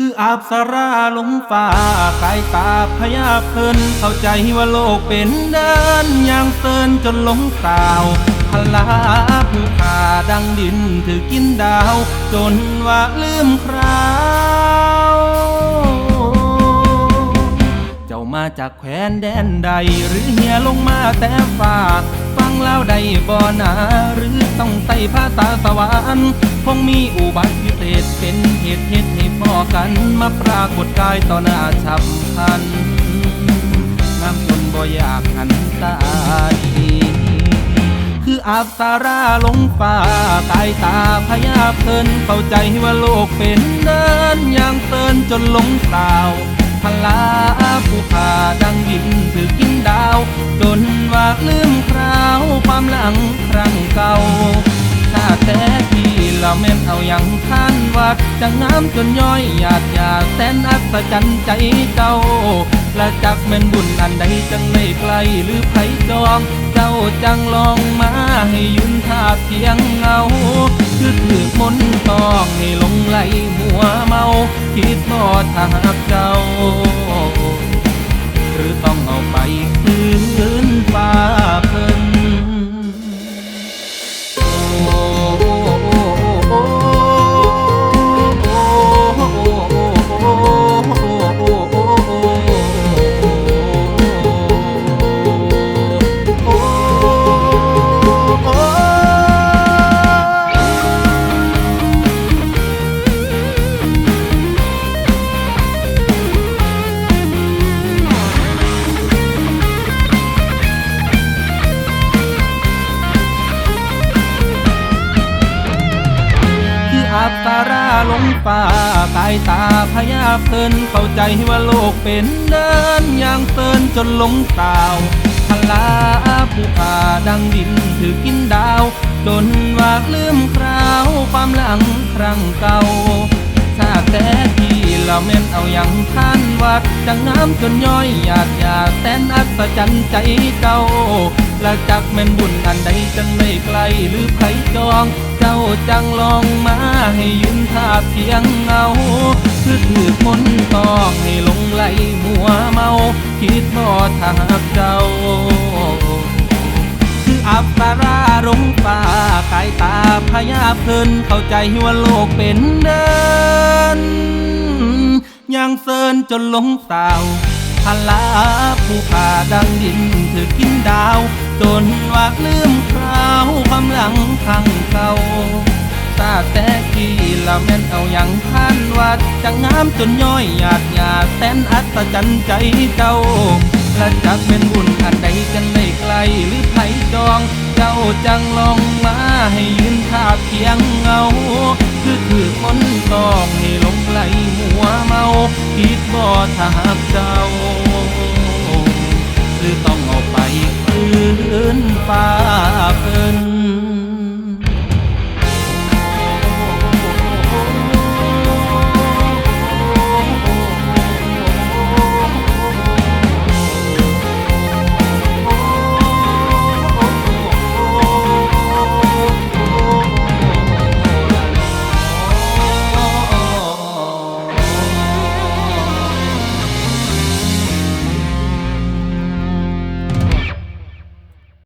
คืออาบสาราลงฟ้ากายตาพยาเพลินเข้าใจว่าโลกเป็นเดินอย่างเซินจนหลงสาวพลาผู้ขาดังดินถือกินดาว จนว่าลืมคราว เจ้ามาจากแคว้นแดนใด หรือเหียลงมาแต่ฟ้าฟังแล้วได้บ่นาหรือต้องใส่ภาษาสวรรค์คงมีอุบัติเหตุเป็นเหตุเหตุ ห้พ่อกันมาปรากฏกายต่อหน้าฉับพลันงามจนบ่อยากหันตาดีคืออาบสาราลงฟ้ากายตาพยาเพลินเข้าใจว่าโลกเป็นเดินอย่างเซินจนหลงสาวพลาผู้ขาดังดินถือกินดาว จนว่าลืมคราวความหลังครั้งเก่าถ้าแต่ เราแม่นเอาอย่างท่านวัดจะงามจนย้อยหยาดหยาแสนอัศจรรย์ใจเจ้าและจักแม่นบุญอันใดจังไม่ไกลหรือไผจอง เจ้าจังลองมาให้ยืนท่าเพียงเงาคือถือมนต์ตองให้ลงไหลมัวเมา คิดทอดถ้าหากเจ้า หรือต้องเอา ลงฟ้าตายตาพยาเพลินเข้าใจว่าโลกเป็นเดินอย่างเซินจนหลงสาวพลาผู้ขาดังดินถือกินดาว จนว่าลืมคราวความหลังครั้งเก่าชาแต่ที่ เราแม่นเอาอย่างท่านวัดจะงามจนย้อยหยาดหยาดแสนอัศจรรย์ใจเจ้า และจักแม่นบุญอันใดจังไม่ไกลหรือไผจอง เจ้าจังลองมาให้ยืนท่าเพียงเงาคือถือมนตองให้ลงไหลมัวเมา คิดทอดถ้าหากเจ้าคืออับสารารงฟ้ากายตาพยาเพลินเข้าใจว่าโลกเป็นเดิน ย่างเซินจนหลงสาวพลาผู้ขาดังดินถือกินดาว จนว่าลืมคราวความหลังครั้งเก่าตาแต่กี้ละแม่นเอาอย่างท่านวัดจะงามจนย้อยหยาดหยาดแสนอัศจรรย์ใจเจ้าและจักเป็นบุญอันใดกันไม่ไกลหรือไผจอง เจ้าจังลองมาให้ยืนท่าเพียงเงา คือมนตองให้ลงไหลหัวเมาคิดบ่ถ้าหากเจ้า หรือต้องออกไปคืนฟ้า